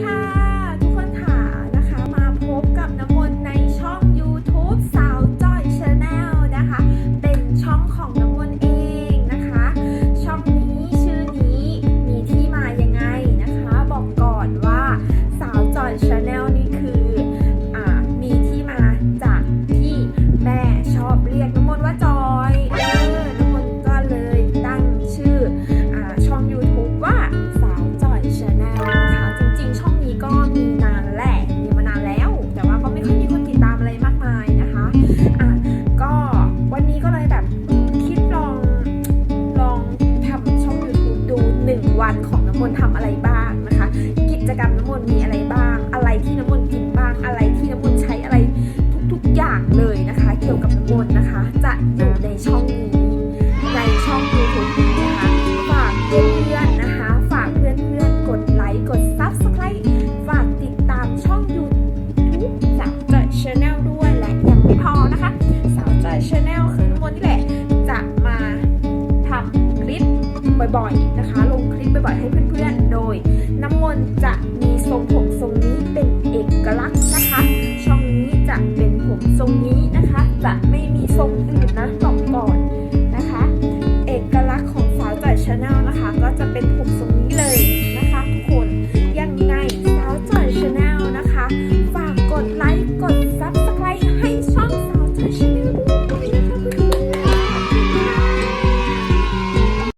Hi. วันของน้ำมนต์ทำอะไรบ้างนะคะ กิจกรรมน้ำมนต์มีอะไรบ้าง อะไรที่น้ำมนต์กินบ้าง อะไรที่น้ำมนต์ใช้อะไรทุกๆอย่างเลยนะคะ เกี่ยวกับน้ำมนต์นะคะ จะอยู่ในช่องนี้ บ่อยๆนะคะ ลงคลิปบ่อยๆให้เพื่อนๆ โดย น้ำมนต์จะมีทรงผมทรงนี้เป็นเอกลักษณ์นะคะ ช่องนี้จะเป็นผมทรงนี้นะคะ จะไม่มีทรงอื่นนะ